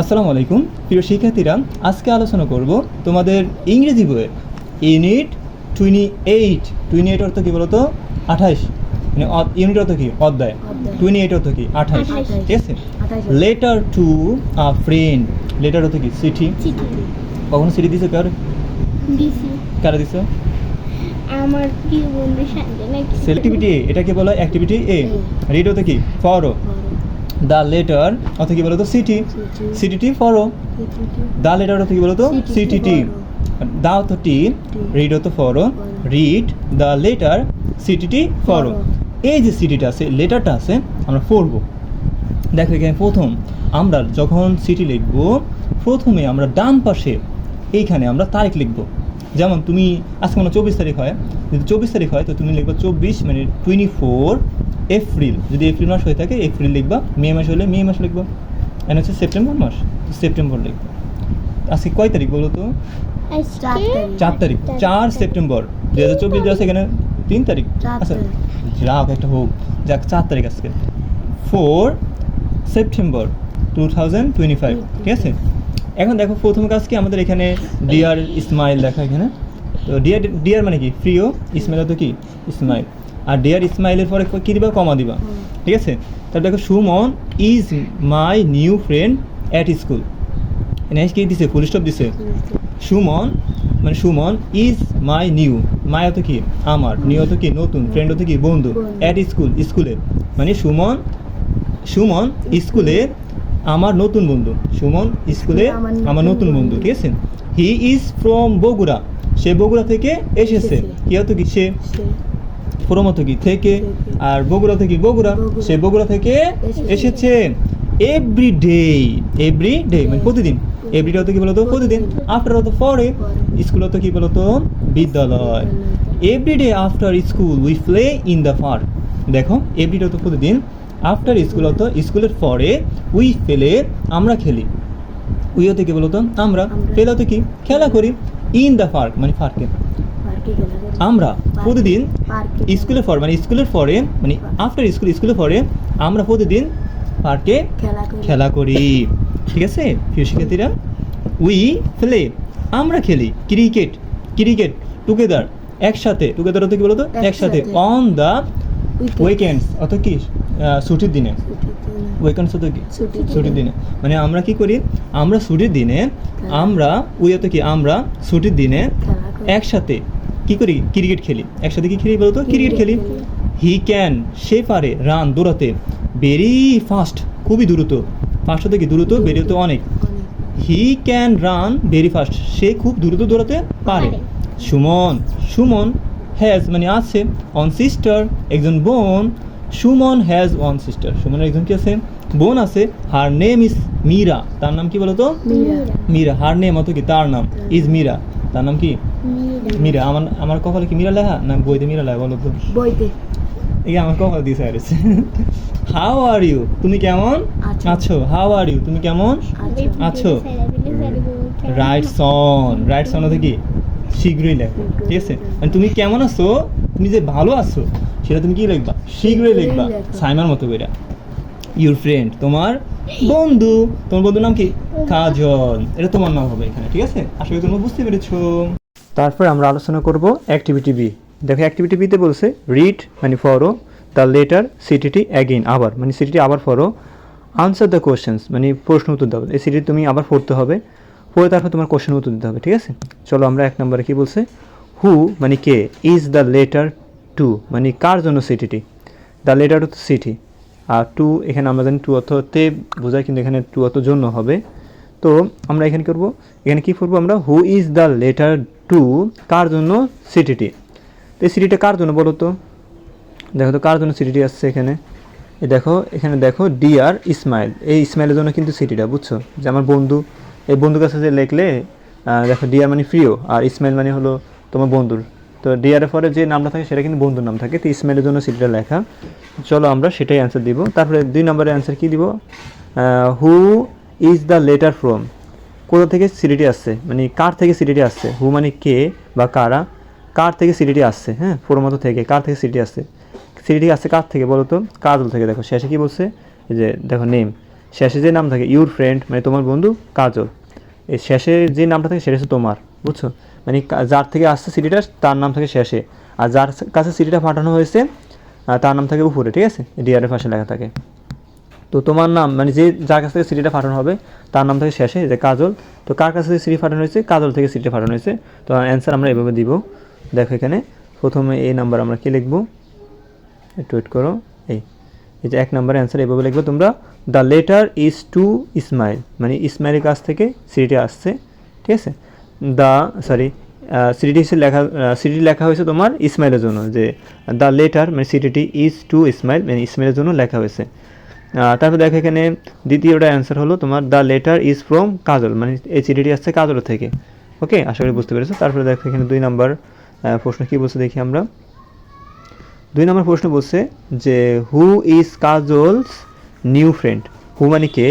আসসালামু আলাইকুম প্রিয় শিক্ষার্থীরা আজকে আলোচনা করব তোমাদের ইংরেজি বইয়ে unit twenty eight twenty eight অর্থ কী বলতো? আঠাইশ মানে ইউনিট অর্থ কি? অধ্যায়। টোয়েন্টি এইট অর্থ কি? আঠাইশ। ঠিক আছে? Letter to a friend letter অর্থ কি? চিঠি। কখনো চিঠি দিছো কার? কারা দিছো? আমার প্রিয় বন্ধু সেলেক্টিভিটি এটাকে বলা অ্যাক্টিভিটি এ। রিড অর্থ কি? ফরো দ্য লেটার অর্থ কি বলতো? সিটি সিটিটি ফরো দা লেটার অর্থ কি বলতো? সিটিটি দা অর্থ টি রিড অর্থ ফরো রিড দ্য লেটার সিটিটি ফরো এই যে সিটিটা আছে লেটারটা আছে আমরা পড়ব। দেখো এখানে প্রথম আমরা যখন সিটি লিখব প্রথমে আমরা ডান পাশে এইখানে আমরা তারিখ লিখব। যেমন তুমি আজকে মনে চব্বিশ তারিখ হয়। যদি চব্বিশ তারিখ হয় তো তুমি লিখবা চব্বিশ মানে টোয়েন্টি ফোর এপ্রিল যদি এপ্রিল মাস হয়ে থাকে এপ্রিল লিখবা মে মাস হলে মে মাস লিখবা। এন হচ্ছে সেপ্টেম্বর মাস তো সেপ্টেম্বর লিখবা। আজকে কয় তারিখ বলো তো? চার তারিখ। চার সেপ্টেম্বর। দু হাজার চব্বিশ আছে এখানে তিন তারিখ। আচ্ছা তারিখ। রাখ একটা হোক। যাক চার তারিখ আজকে। Four September two thousand twenty five ঠিক আছে? এখন দেখো প্রথম কাজ কি? আমাদের এখানে ডিয়ার ইসমাইল দেখা এখানে। তো ডিয়ার ডিয়ার মানে কি? প্রিয় ইসমাইল তো কি? ইসমাইল আর ডিয়ার ইসমাইলের পরে কী দিবা? কমা দিবা। ঠিক আছে? তারপর দেখো Suman is my new friend at school এখানে কি দিছে? ফুল স্টপ দিছে। সুমন মানে Suman is my new my অত কি? আমার। নিউ অত কি? নতুন। ফ্রেন্ড অত কি? বন্ধু। অ্যাট স্কুল স্কুলে মানে সুমন সুমন স্কুলে আমার নতুন বন্ধু। সুমন স্কুলে আমার নতুন বন্ধু। ঠিক আছে? He is from Bogura. সে বগুড়া থেকে এসেছে। এসেছে। কি হতো কি? সে প্রমত থেকে থেকে। আর বগুড়া থেকে বগুড়া। সে বগুড়া থেকে এসেছে। এসেছে এভরি ডে এভরি ডে মানে প্রতিদিন এভরি ডে হতো কি বলতো প্রতিদিন। আফটার হতো পরে। স্কুল হতো কি বলতো বিদ্যালয় every day after school we play in the park দেখো এভরি ডে হতো প্রতিদিন আফটার স্কুল হতো স্কুলের পরে উই ফেলে আমরা খেলি উই হতে কি বলতো আমরা। ফেলে কি খেলা করি ইন দ্য পার্ক মানে পার্কে আমরা প্রতিদিন স্কুলের পর মানে স্কুলের পরে মানে আফটার স্কুল স্কুলের পরে আমরা প্রতিদিন পার্কে খেলা করি। ঠিক আছে? প্রিয় শিক্ষার্থীরা উই প্লে আমরা খেলি ক্রিকেট ক্রিকেট টুগেদার একসাথে টুগেদার অত কি বলতো? একসাথে। On the. উইকেন্ডস অত কি? ছুটির দিনে। উইকেন্ডস অত কি? ছুটির ছুটির দিনে। মানে আমরা কি করি? আমরা ছুটির দিনে আমরা উই অত কি? আমরা ছুটির দিনে একসাথে কি করি? ক্রিকেট খেলি। একসাথে কি খেলি বলতো? ক্রিকেট খেলি। হি ক্যান সে পারে রান দৌড়াতে। ভেরি ফাস্ট খুবই দ্রুত। ফাস্ট হতে কি? দ্রুত বেরিয়ে তো অনেক। He can run very fast সে খুব দ্রুত দৌড়াতে পারে। সুমন সুমন হ্যাজ মানে আছে অন সিস্টার একজন বোন। সুমন হ্যাজ ওয়ান সিস্টার সুমনের একজন কি আছে? বোন আছে। হার নেম ইজ মীরা তার নাম কি বলতো? মীরা। হার নেম অত কি? তার নাম ইজ মীরা তার নাম কি? মীরা। মীরা। আমার আমার কপালে কি মীরা লেখা? না বইতে মীরা লেখা বলো তো। বইতে। এই আমার কপাল দিছে আর হাউ আর ইউ তুমি কেমন? আছো। হাউ আর ইউ তুমি কেমন? আছো। রাইট সন রাইট সন হতে কি? শীঘ্রই লেখো। ঠিক আছে? মানে তুমি কেমন আছো? তুমি যে ভালো আছো সেটা তুমি কি লিখবা? শীঘ্রই লিখবা। সাইমার মতো করে ইউর ফ্রেন্ড তোমার বন্ধু। তোমার বন্ধুর নাম কি? কাজল, এটা তোমার নাম হবে এখানে, ঠিক আছে? আশা করি তোমরা বুঝতে পেরেছ। তারপর আমরা আলোচনা করব অ্যাক্টিভিটি বি দেখো অ্যাক্টিভিটি বিতে বলছে রিড মানে ফরো দ্য লেটার সিটিটি অ্যাগেন আবার মানে সিটিটি আবার ফরো আনসার দ্য কোশ্চেন্স মানে প্রশ্ন উত্তর দেবে এই সিটি তুমি আবার পড়তে হবে, পড়ে তারপর তোমার কোশ্চেন উত্তর দিতে হবে, ঠিক আছে? চলো আমরা এক নম্বরে কি বলছে? হু মানে কে ইজ দ্য লেটার টু মানে কার জন্য সিটিটি দ্য লেটার টু সিটি আর টু এখানে আমরা জানি টু অর্থতে বোঝায়, কিন্তু এখানে টু অর্থ জন্য হবে। তো আমরা এখানে করব, এখানে কি করব আমরা who is the letter to কার জন্য সিটিটি তো এই সিটিটা কার জন্য বলো তো দেখো তো কার জন্য সিটিটি আসছে এখানে? এই দেখো, এখানে দেখো ডিআর ইসমাইল এই ইসমাইলের জন্য কিন্তু সিটিটা বুঝছ? যে আমার বন্ধু, এই বন্ধুর কাছে যে লিখলে দেখো ডিআর মানে প্রিয়, আর ইসমাইল মানে হলো তোমার বন্ধুর। তো ডিআরের পরে যে নামটা থাকে, সেটা কিন্তু বন্ধুর নাম থাকে, তো ইসমাইলের জন্য সিটিটা লেখা। চলো আমরা সেটাই অ্যান্সার দিব। তারপরে দুই নম্বরের অ্যান্সার কী দিব? Who is the letter from কোথা থেকে সিটিটি আসছে? মানে কার থেকে সিটিটি আসছে? হু মানে কে বা কারা? কার থেকে সিটিটি আসছে? হ্যাঁ ফোরমতো থেকে। কার থেকে সিটি আসছে? সিটিটি আসছে কার থেকে বলো তো? কাজল থেকে। দেখো, শেষে কি বলছে? যে দেখো নেম শেষে যে নাম থাকে ইউর ফ্রেন্ড মানে তোমার বন্ধু কাজল। এই শেষে যে নামটা থাকে, সেটা হচ্ছে তোমার, বুঝছ? মানে যার থেকে আসছে সিটিটা তার নাম থাকে শেষে। আর যার কাছে সিটিটা পাঠানো হয়েছে তার নাম থাকে উপরে, ঠিক আছে? ডিআরের পাশে লেখা থাকে। তো তোমার নাম মানে যে যার কাছ থেকে সিটিটা পাঠানো হবে, তার নাম থেকে শেষে যে কাজল, তো কার কাছ থেকে সিটি পাঠানো হয়েছে? কাজল থেকে সিটিটা পাঠানো হয়েছে। তো অ্যান্সার আমরা এভাবে দিব। দেখো এখানে, প্রথমে এই নাম্বার আমরা কি লিখব? একটু ওয়েট করো। এই এই যে এক নাম্বার অ্যান্সার এভাবে লিখব তোমরা the letter is to Ismail মানে ইসমাইলের কাছ থেকে সিটিটা আসছে। ঠিক আছে? দ্য সরি সিটিটি লেখা সিটি লেখা হয়েছে তোমার ইসমাইলের জন্য, যে দ্য লেটার মানে সিটিটি ইজ টু ইসমাইল মানে ইসমাইলের জন্য লেখা হয়েছে। তারপর দেখো এখানে দ্বিতীয়টা অ্যান্সার হলো তোমার the letter is from Kajal মানে এই চিঠিটি আসছে কাজল থেকে। ওকে আশা করি বুঝতে পেরেছ। তারপরে দেখো এখানে দুই নাম্বার প্রশ্ন কী বলছে দেখি আমরা। দুই নম্বর প্রশ্ন বলছে যে who is Kajal's new friend who মানে কে?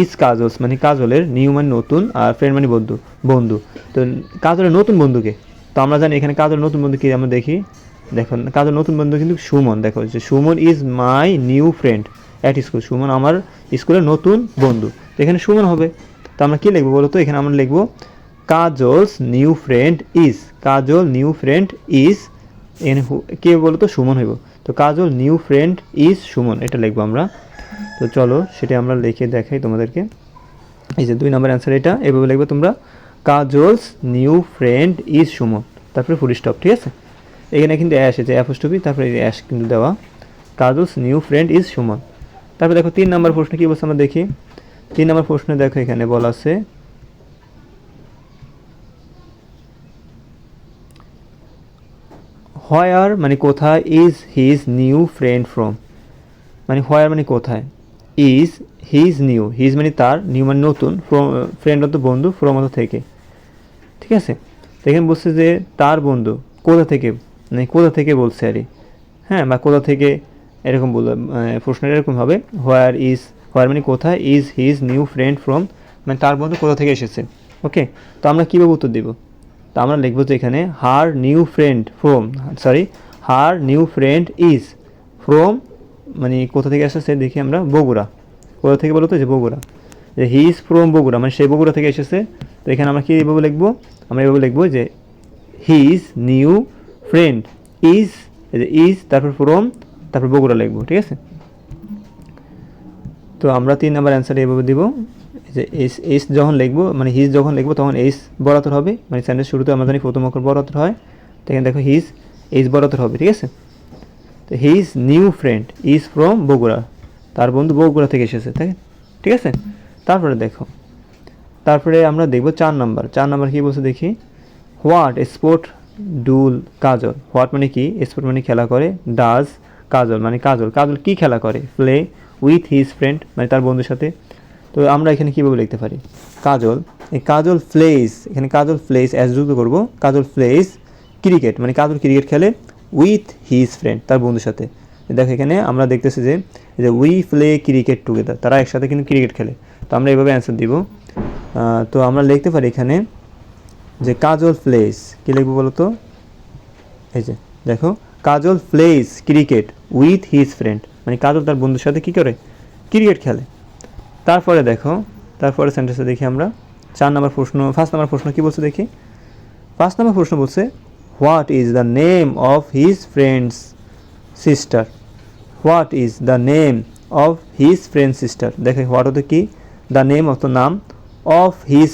ইজ কাজলস মানে কাজলের নিউ মানে নতুন, আর ফ্রেন্ড মানে বন্ধু বন্ধু। তো কাজলের নতুন বন্ধুকে তো আমরা জানি এখানে কাজলের নতুন বন্ধু কি আমরা দেখি। দেখুন কাজলের নতুন বন্ধু কিন্তু সুমন। দেখো যে, Suman is my new friend at school Suman আমার স্কুলের নতুন বন্ধু। তো এখানে সুমন হবে। তো আমরা কী লিখব বলো তো এখানে আমরা লিখব Kajal's new friend is Kajal new friend is এখানে কে বলো তো সুমন হইব। তো Kajal new friend is Suman এটা লিখব আমরা। তো চলো, সেটা আমরা লিখে দেখাই তোমাদেরকে। এই যে দুই নম্বর অ্যান্সার এটা। এভাবে লিখবে তোমরা Kajal's new friend is Suman তারপরে ফুল স্টপ ঠিক আছে? এখানে কিন্তু অ্যাশ আছে অ্যাপোস্টপি তারপরে অ্যাশ কিন্তু দেওয়া। Kajal's new friend is Suman তারপরে দেখো তিন নম্বর প্রশ্ন কী বলছে আমরা দেখি। তিন নম্বর প্রশ্নে দেখো এখানে বলা আছে হোয়ার মানে কোথায় is his new friend from মানে হোয়ার মানে কোথায়? ইজ হিজ নিউ হিজ মানে তার নিউ মানে নতুন ফ্রম ফ্রেন্ড অত বন্ধু ফ্রম অত থেকে। ঠিক আছে? এখানে বলছে যে তার বন্ধু কোথা থেকে মানে কোথা থেকে বলছে আর? হ্যাঁ বা কোথা থেকে এরকম বলল প্রশ্নটা এরকম হবে হোয়ার ইজ হোয়ার মানে কোথায় is his new friend from মানে তার বন্ধু কোথা থেকে এসেছে ওকে তো আমরা কীভাবে উত্তর দিব? তো আমরা লিখব তো এখানে her new friend from sorry her new friend is from মানে কোথা থেকে এসেছে দেখি আমরা, বগুড়া। কোথা থেকে বলো তো যে বগুড়া। যে হি ইজ ফ্রম বগুড়া মানে সেই বগুড়া থেকে এসেছে। তো এখানে আমরা কী এভাবে লিখব? আমরা এভাবে লিখব যে he is new friend is is তারপর ফ্রম তারপর বগুড়া লিখব, ঠিক আছে? তো আমরা তিন নাম্বার অ্যান্সার এভাবে দিব। যে এস এস যখন লিখব মানে হিজ যখন লিখব, তখন এস বরাতর হবে। মানে সেন্টেন্স শুরুতে আমরা জানি প্রথম অক্ষর বরাতর হয়। তো এখানে দেখো হিজ এইস বরাতর হবে, ঠিক আছে? তো his new friend is from Bogura. তার বন্ধু বগুড়া থেকে এসেছে, তাই ঠিক আছে? তারপরে দেখো। তারপরে আমরা দেখব চার নাম্বার। চার নাম্বার কী বলছে দেখি? What sport does Kajal? What মানে কি? স্পোর্ট মানে খেলা করে। ডাজ কাজল মানে কাজল কাজল কি খেলা করে? প্লে উইথ হিজ ফ্রেন্ড মানে তার বন্ধুর সাথে। তো আমরা এখানে কীভাবে লিখতে পারি? কাজল, এই কাজল প্লেস এখানে কাজল প্লেস অ্যাজ যুক্ত করব। কাজল প্লেস ক্রিকেট মানে কাজল ক্রিকেট খেলে উইথ হিজ ফ্রেন্ড তার বন্ধুর সাথে। দেখো এখানে আমরা দেখতেছি যে যে উই প্লে ক্রিকেট টুগেদার তারা একসাথে কিন্তু ক্রিকেট খেলে। তো আমরা এভাবে অ্যান্সার দিব। তো আমরা লিখতে পারি এখানে যে কাজল প্লেস কী লিখব বলো তো এই যে, দেখো। Kajal plays cricket with his friend মানে কাজল তার বন্ধুর সাথে কী করে? ক্রিকেট খেলে। তারপরে দেখো তারপরে সেন্টেন্সে দেখি আমরা, চার নম্বর প্রশ্ন ফার্স্ট নম্বর প্রশ্ন কী বলছে দেখি? ফার্স্ট নম্বর প্রশ্ন বলছে what is the name of his friend's sister what is the name of his friend sister দেখে হোয়াট হতো কি? দ্য নেম অফ দ্য নাম অফ হিজ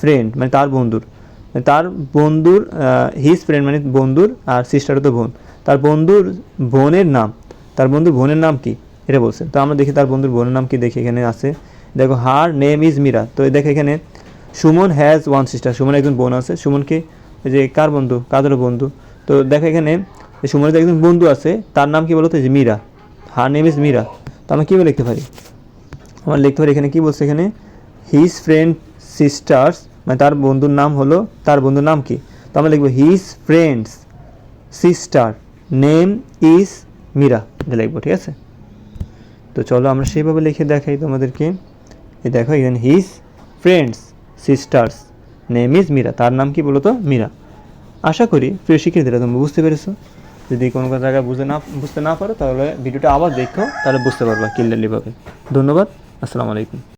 ফ্রেন্ড মানে তার বন্ধুর। তার বন্ধুর হিজ ফ্রেন্ড মানে বন্ধুর আর সিস্টার তো বোন। তার বন্ধুর বোনের নাম, তার বন্ধুর বোনের নাম কি? এটা বলছে। তো আমরা দেখি তার বন্ধুর বোনের নাম কি দেখি এখানে আছে। দেখো হার নেম ইজ মীরা তো দেখো এখানে, Suman has one sister Suman একজন বোন আছে। সুমনকে যে কার বন্ধু? কাদের বন্ধু? তো দেখো এখানে সুমনের যে একজন বন্ধু আছে, তার নাম কি বলতো যে Meera her name is Meera তো আমরা কীভাবে লিখতে পারি? আমার লিখতে পারি এখানে কি বলছে এখানে? হিজ ফ্রেন্ড সিস্টার্স মানে তার বন্ধুর নাম হলো, তার বন্ধুর নাম কি? তো আমরা লিখব his friend's sister name is Meera এটা লিখব, ঠিক আছে? তো চলো আমরা সেইভাবে লিখে দেখাই তোমাদেরকে। এই দেখো এখানে his friend's sister's name is Meera তার নাম কি বলো তো মীরা আশা করি প্রিয় শিক্ষার্থীরা তোমরা বুঝতে পেরেছ। যদি কোনো কোনো জায়গায় বুঝতে না বুঝতে না পারো, তাহলে ভিডিওটা আবার দেখো, তাহলে বুঝতে পারবা ক্লিয়ারলিভাবে ধন্যবাদ, আসসালামু আলাইকুম।